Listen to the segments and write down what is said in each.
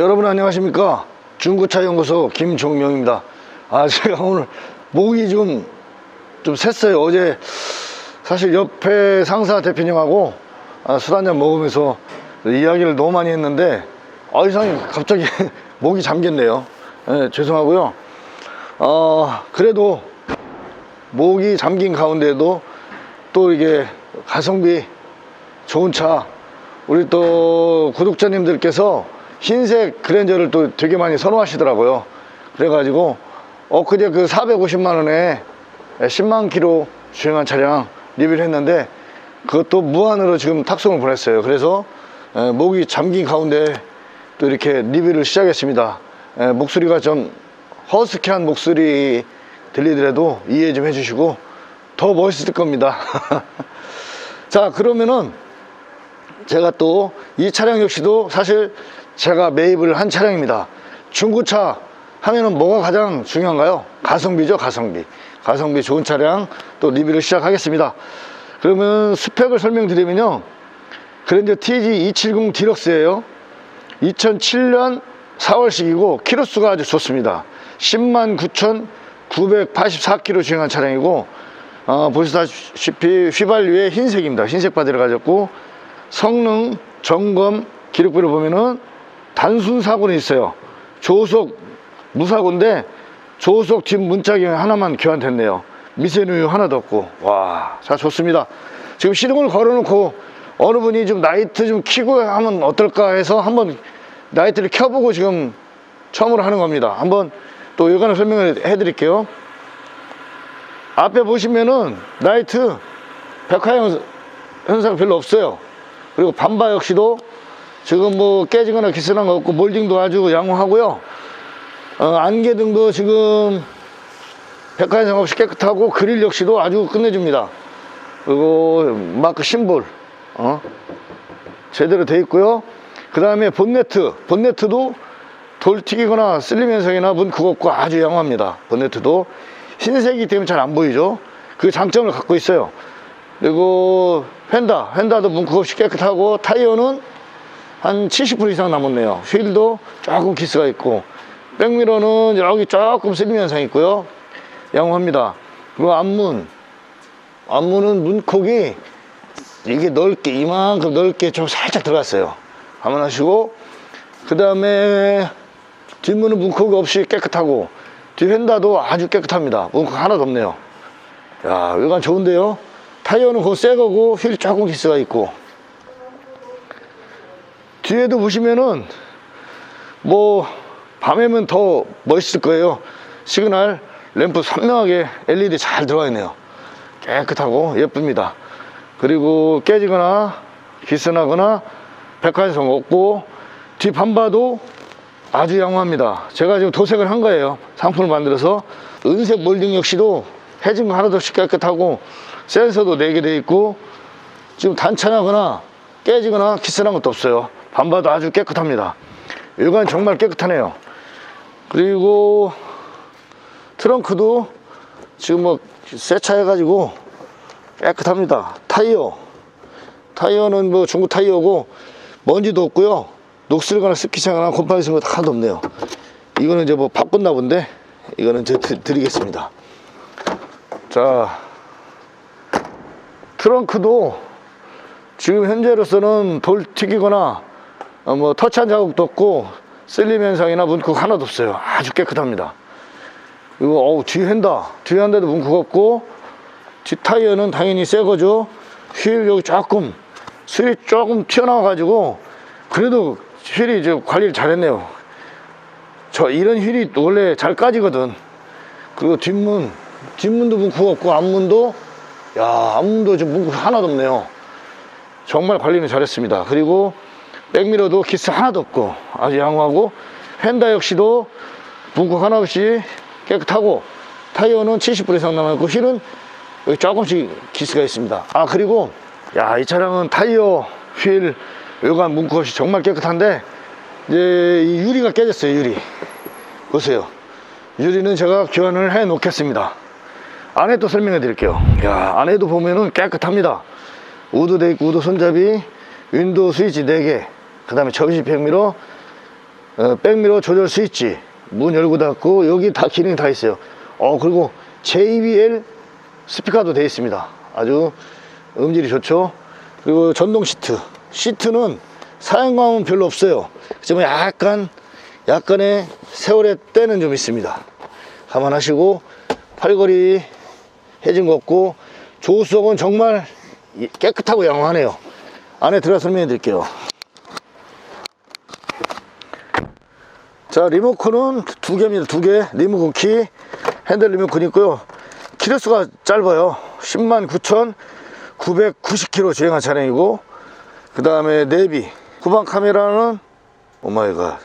여러분 안녕하십니까? 중고차 연구소 김종명입니다. 아 제가 오늘 목이 좀 좀 샜어요. 어제 사실 옆에 상사 대표님하고 아, 술 한잔 먹으면서 이야기를 너무 많이 했는데 아 이상하게 갑자기 목이 잠겼네요. 예, 죄송하고요. 어 그래도 목이 잠긴 가운데도 또 이게 가성비 좋은 차 우리 또 구독자님들께서 흰색 그랜저를 또 되게 많이 선호하시더라고요. 그래가지고 엊그제 그 450만 원에 10만 킬로 주행한 차량 리뷰를 했는데 그것도 무한으로 지금 탁송을 보냈어요. 그래서 에, 목이 잠긴 가운데 또 이렇게 리뷰를 시작했습니다. 에, 목소리가 좀 허스키한 목소리 들리더라도 이해 좀 해주시고 더 멋있을 겁니다. 자 그러면은 제가 또 이 차량 역시도 사실 제가 매입을 한 차량입니다. 중고차 하면은 뭐가 가장 중요한가요? 가성비죠, 가성비. 가성비 좋은 차량 또 리뷰를 시작하겠습니다. 그러면 스펙을 설명드리면요. 그랜저 TG 270 디럭스예요. 2007년 4월식이고 키로수가 아주 좋습니다. 10만 9,984km 주행한 차량이고 어, 보시다시피 휘발유에 흰색입니다. 흰색 바디를 가졌고 성능 점검 기록부를 보면은 단순 사고는 있어요. 조속 무사고인데 조속 뒷 문짝이 하나만 교환됐네요. 미세누유 하나도 없고 와, 자 좋습니다. 지금 시동을 걸어놓고 어느 분이 좀 라이트 좀 켜고 하면 어떨까 해서 한번 라이트를 켜보고 지금 처음으로 하는 겁니다. 한번 또 여간을 설명을 해드릴게요. 앞에 보시면은 라이트 백화형 현상 별로 없어요. 그리고 반바 역시도 지금 뭐 깨지거나 기스난 거 없고 몰딩도 아주 양호하고요. 어, 안개등도 지금 백화현상 없이 깨끗하고 그릴 역시도 아주 끝내줍니다. 그리고 마크 심볼 어? 제대로 돼 있고요. 그 다음에 본네트 본네트도 돌 튀기거나 쓸림 현상이나 문 그것고 아주 양호합니다. 본네트도 흰색이기 때문에 잘 안 보이죠. 그 장점을 갖고 있어요. 그리고 휀다, 휀다도 문구 없이 깨끗하고 타이어는 한 70% 이상 남았네요. 휠도 조금 기스가 있고 백미러는 여기 조금 슬림 현상이 있고요. 양호합니다. 그리고 앞문, 앞문은 문콕이 이게 넓게 이만큼 넓게 좀 살짝 들어갔어요. 감안하시고 그 다음에 뒷문은 문콕이 없이 깨끗하고 뒤 휀다도 아주 깨끗합니다. 문콕 하나도 없네요. 야, 외관 좋은데요? 타이어는 그거 새 거고 휠 조금 기스가 있고 뒤에도 보시면은 뭐 밤에면 더 멋있을 거예요. 시그널 램프 선명하게 LED 잘 들어가 있네요. 깨끗하고 예쁩니다. 그리고 깨지거나 기스나거나 백화현상 없고 뒤 반바도 아주 양호합니다. 제가 지금 도색을 한 거예요. 상품을 만들어서 은색 몰딩 역시도 해진 거 하나도 없이 깨끗하고 센서도 4개 돼 있고 지금 단차나거나 깨지거나 기스난 것도 없어요 반바도 아주 깨끗합니다. 외관 정말 깨끗하네요. 그리고 트렁크도 지금 뭐새차 해가지고 깨끗합니다. 타이어. 타이어는 뭐 중국 타이어고 먼지도 없고요. 녹슬거나 스키차거나 곰팡이 쓴거 하나도 없네요. 이거는 이제 뭐 바꿨나 본데 이거는 드- 드리겠습니다. 자 트렁크도 지금 현재로서는 돌 튀기거나 어, 뭐 터치한 자국도 없고 쓸림 현상이나 문콕 하나도 없어요. 아주 깨끗합니다. 그리고 어우 뒤 휀다. 뒤 한대도 문콕 없고 뒷 타이어는 당연히 새 거죠. 휠 여기 조금 수리 조금 튀어나와 가지고 그래도 휠이 저 관리를 잘했네요. 저 이런 휠이 원래 잘 까지거든. 그리고 뒷문 뒷문도 문콕 없고 앞문도 야 앞문도 지금 문콕 하나도 없네요. 정말 관리는 잘했습니다. 그리고 백미러도 키스 하나도 없고 아주 양호하고 휀다 역시도 문콕 하나 없이 깨끗하고 타이어는 70% 이상 남아있고 휠은 조금씩 기스가 있습니다. 아 그리고 야 이 차량은 타이어 휠 외관 문콕 없이 정말 깨끗한데 이제 이 유리가 깨졌어요 유리. 보세요. 유리는 제가 교환을 해 놓겠습니다. 안에 또 설명해 드릴게요. 야 안에도 보면은 깨끗합니다. 우드 돼 있고 우드 손잡이 윈도우 스위치 4개 그 다음에 접시 백미러 어, 백미러 조절 스위치 문 열고 닫고 여기 다 기능이 다 있어요. 어 그리고 JBL 스피커도 되어 있습니다. 아주 음질이 좋죠. 그리고 전동 시트. 시트는 사용감은 별로 없어요. 그렇지만 약간 약간의 세월의 때는 좀 있습니다. 감안하시고 팔걸이 해진 거 없고 조수석은 정말 깨끗하고 양호하네요. 안에 들어가 설명해 드릴게요 자 리모컨은 두 개입니다. 두 개. 리모컨 키. 핸들 리모컨 있고요. 키로수가 짧아요. 10만 9,990km 주행한 차량이고 그 다음에 내비. 후방 카메라는 오마이갓.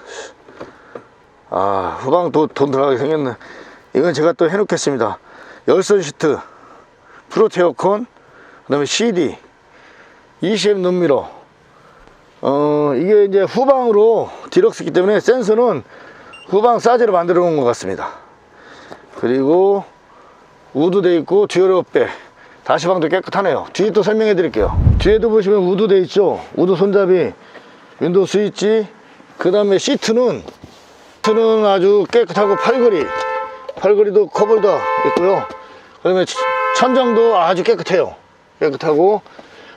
아 후방 도, 돈 들어가게 생겼네. 이건 제가 또 해놓겠습니다. 열선 시트 프로테 어컨 그 다음에 CD ECM 눈미러. 어 이게 이제 후방으로 디럭스기 때문에 센서는 후방 사이즈로 만들어 놓은 것 같습니다. 그리고 우드 돼 있고 듀얼 배 다시방도 깨끗하네요. 뒤에 또 설명해 드릴게요. 뒤에도 보시면 우드 돼 있죠? 우드 손잡이 윈도우 스위치 그 다음에 시트는 시트는 아주 깨끗하고 팔걸이 팔걸이도 커버도 있고요. 그 다음에 천장도 아주 깨끗해요. 깨끗하고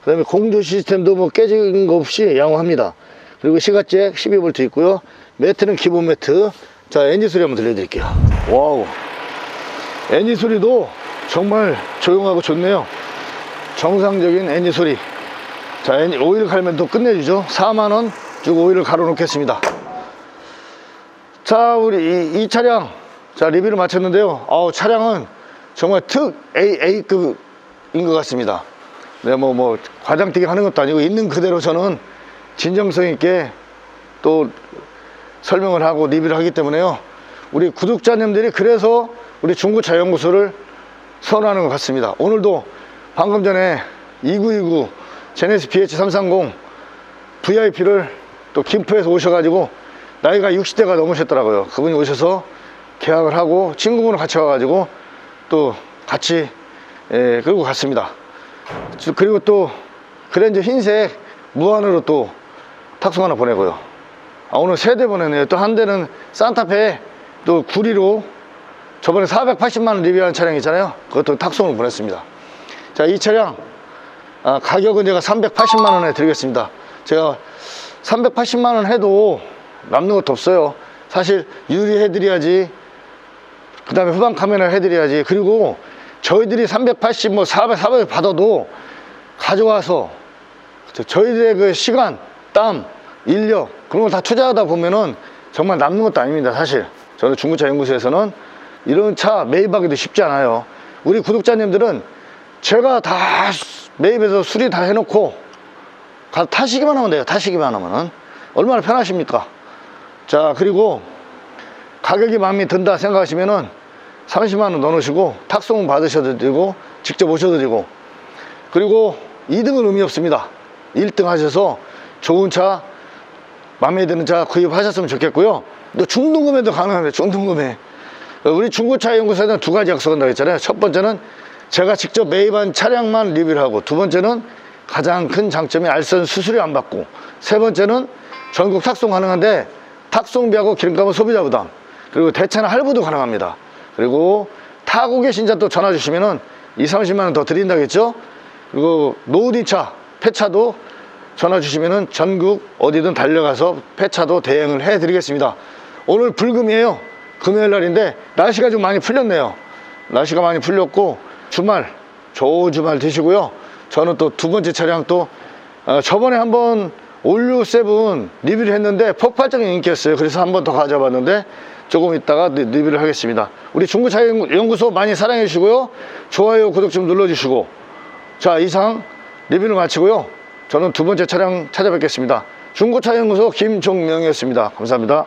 그 다음에 공조 시스템도 뭐 깨진 거 없이 양호합니다 그리고 시가잭 12V 있고요. 매트는 기본 매트. 자 엔진 소리 한번 들려드릴게요. 와우. 엔진 소리도 정말 조용하고 좋네요. 정상적인 엔진 소리. 자 엔진 오일 갈면 또 끝내주죠. 4만원 주고 오일을 갈아 놓겠습니다. 자 우리 이, 이 차량. 자 리뷰를 마쳤는데요. 아우 차량은 정말 특 A, A급인 것 같습니다. 네, 뭐, 뭐, 과장되게 하는 것도 아니고, 있는 그대로 저는 진정성 있게 또 설명을 하고 리뷰를 하기 때문에요. 우리 구독자님들이 그래서 우리 중고차 연구소를 선호하는 것 같습니다. 오늘도 방금 전에 2929 제네스 BH330 VIP를 또 김포에서 오셔가지고 나이가 60대가 넘으셨더라고요. 그분이 오셔서 계약을 하고 친구분을 같이 와가지고 또 같이 예, 끌고 갔습니다. 저- 그리고 또 그랜저 흰색 무한으로 또 탁송 하나 보내고요. 아, 오늘 세 대 보내네요. 또 한 대는 산타페 또 구리로 저번에 480만원 리뷰한 차량 있잖아요. 그것도 탁송을 보냈습니다. 자, 이 차량 아, 가격은 제가 380만원에 드리겠습니다. 제가 380만원 해도 남는 것도 없어요. 사실 유리해드려야지 그 다음에 후방 카메라 해드려야지. 그리고 저희들이 380, 뭐 400, 400 받아도 가져와서 저- 저희들의 그 시간, 땀, 인력 그런 걸 다 투자하다 보면은 정말 남는 것도 아닙니다. 사실 저는 중고차 연구소에서는 이런 차 매입하기도 쉽지 않아요. 우리 구독자님들은 제가 다 매입해서 수리 다 해놓고 가 타시기만 하면 돼요. 타시기만 하면은 얼마나 편하십니까? 자 그리고 가격이 마음에 든다 생각하시면은 30만 원 넣어놓으시고 탁송 받으셔도 되고 직접 오셔도 되고 그리고 2등은 의미 없습니다 1등 하셔서 좋은 차 마음에 드는 차 구입하셨으면 좋겠고요. 또 중등금에도 가능합니다. 중등금에. 어, 우리 중고차 연구소에는 두 가지 약속한다고 했잖아요. 첫 번째는 제가 직접 매입한 차량만 리뷰를 하고 두 번째는 가장 큰 장점이 알선 수수료 안 받고 세 번째는 전국 탁송 가능한데 탁송비하고 기름값은 소비자 부담 그리고 대차나 할부도 가능합니다. 그리고 타고 계신 자 또 전화 주시면은 2, 30만 원 더 드린다고 했죠? 그리고 노후디차 폐차도 전화 주시면은 전국 어디든 달려가서 폐차도 대행을 해 드리겠습니다. 오늘 불금이에요. 금요일 날인데 날씨가 좀 많이 풀렸네요. 날씨가 많이 풀렸고 주말 좋은 주말 되시고요. 저는 또 두 번째 차량 또 어, 저번에 한번 올류 세븐 리뷰를 했는데 폭발적인 인기였어요. 그래서 한번 더 가져봤는데 조금 있다가 리- 리뷰를 하겠습니다. 우리 중고차 연구- 연구소 많이 사랑해 주시고요. 좋아요 구독 좀 눌러 주시고. 자 이상 리뷰를 마치고요 저는 두 번째 차량 찾아뵙겠습니다. 중고차 연구소 김종명이었습니다. 감사합니다